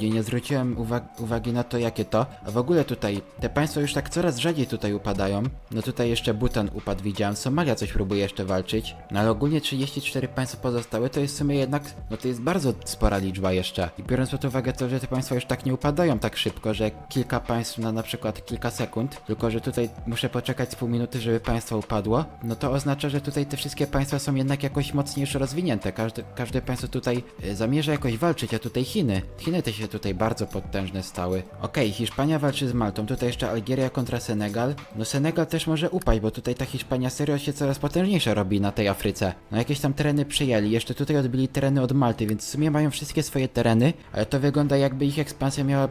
Nie zwróciłem uwag uwagi na to, jakie to. A w ogóle tutaj, te państwa już tak coraz rzadziej tutaj upadają. No tutaj jeszcze Butan upadł, widziałem. Somalia coś próbuje jeszcze walczyć. No ale ogólnie 34 państwa pozostałe to jest w sumie jednak, no to jest bardzo spora liczba jeszcze. I biorąc pod uwagę to, że te państwa już tak nie upadają tak szybko, że kilka państw na na przykład kilka sekund, tylko że tutaj muszę poczekać z pół minuty, żeby państwo upadło, no to oznacza, że tutaj te wszystkie państwa są jednak jakoś mocniejsze rozwinięte. Każde, każde państwo tutaj y, zamierza jakoś walczyć, a tutaj Chiny. Chiny te się tutaj bardzo potężne stały. Okej, Hiszpania walczy z Maltą, tutaj jeszcze Algieria kontra Senegal. No Senegal też może upaść, bo tutaj ta Hiszpania serio się coraz potężniejsza robi na tej Afryce. No jakieś tam tereny przyjęli, jeszcze tutaj odbili tereny od Malty, więc w sumie mają wszystkie swoje tereny, ale to wygląda jakby ich ekspansja miała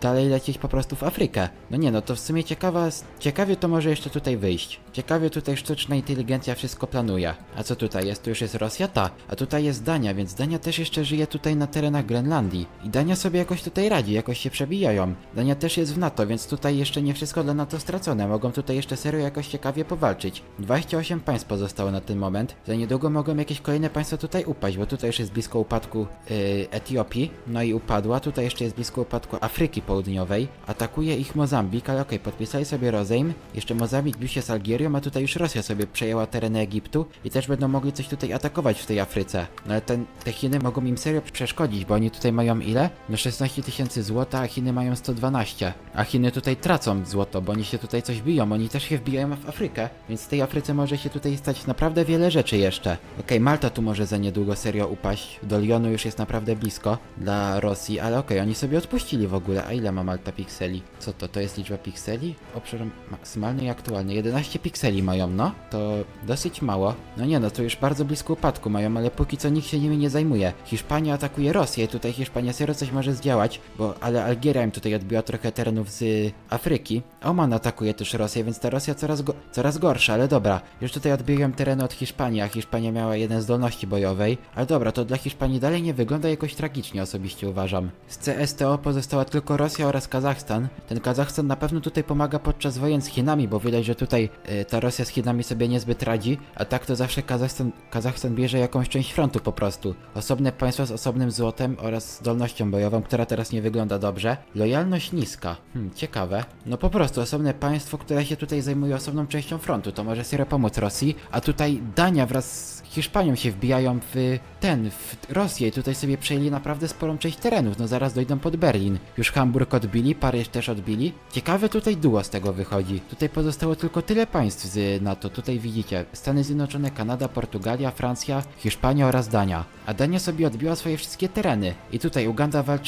dalej lecieć po prostu w Afrykę. No nie no, to w sumie ciekawa, ciekawie to może jeszcze tutaj wyjść. Ciekawie tutaj sztuczna inteligencja wszystko planuje. A co tutaj jest? Tu już jest Rosja? Ta. A tutaj jest Dania, więc Dania też jeszcze żyje tutaj na terenach Grenlandii. I Dania sobie jakoś tutaj radzi, jakoś się przebijają. Dania też jest w NATO, więc tutaj jeszcze nie wszystko dla NATO stracone. Mogą tutaj jeszcze serio jakoś ciekawie powalczyć. 28 państw pozostało na ten moment. Za niedługo mogą jakieś kolejne państwa tutaj upaść, bo tutaj już jest blisko upadku yy, Etiopii, no i upadła. Tutaj jeszcze jest blisko upadku Afryki Południowej. Atakuje ich Mozambik, ale okej, podpisali sobie rozejm. Jeszcze Mozambik bił się z Algierią, a tutaj już Rosja sobie przejęła tereny Egiptu i też będą mogli coś tutaj atakować w tej Afryce. No ale ten, te Chiny mogą im serio przeszkodzić, bo oni tutaj mają ile? No 16 tysięcy złota, a Chiny mają 112. A Chiny tutaj tracą złoto, bo oni się tutaj coś biją, oni też się wbijają w Afrykę, więc w tej Afryce może się tutaj stać naprawdę wiele rzeczy jeszcze. Okej, Malta tu może za niedługo serio upaść, do Lyonu już jest naprawdę blisko dla Rosji, ale okej, oni sobie odpuścili w ogóle, a ile ma Malta pikseli? Co to, to jest liczba pikseli? Obszar maksymalny i aktualny, 11 pikseli mają, no, to dosyć mało. No nie no, to już bardzo blisko upadku mają, ale póki co nikt się nimi nie zajmuje. Hiszpania atakuje Rosję tutaj Hiszpania serio coś może zdziałać, bo ale Algieria im tutaj odbiła trochę terenów z Afryki. Oman atakuje też Rosję, więc ta Rosja coraz, go coraz gorsza, ale dobra. Już tutaj odbiłem tereny od Hiszpanii, a Hiszpania miała jeden zdolności bojowej. Ale dobra, to dla Hiszpanii dalej nie wygląda jakoś tragicznie, osobiście uważam. Z CSTO pozostała tylko Rosja oraz Kazachstan. Ten Kazachstan na pewno tutaj pomaga podczas wojen z Chinami, bo widać, że tutaj y, ta Rosja z Chinami sobie niezbyt radzi, a tak to zawsze Kazachstan, Kazachstan bierze jakąś część frontu po prostu. Osobne państwo z osobnym złotem oraz zdolnością bojową, która teraz nie wygląda dobrze. Lojalność niska. Hmm, ciekawe. No po prostu osobne państwo, które się tutaj zajmuje osobną częścią frontu, to może serio pomóc Rosji, a tutaj Dania wraz z Hiszpanią się wbijają w ten, w Rosję i tutaj sobie przejęli naprawdę sporą część terenów, no zaraz dojdą pod Berlin. Już Hamburg odbili, Paryż też odbili. Ciekawe tutaj duo z tego wychodzi. Tutaj pozostało tylko tyle państw z NATO, tutaj widzicie. Stany Zjednoczone, Kanada, Portugalia, Francja, Hiszpania oraz Dania. A Dania sobie odbiła swoje wszystkie tereny. I tutaj Uganda walczy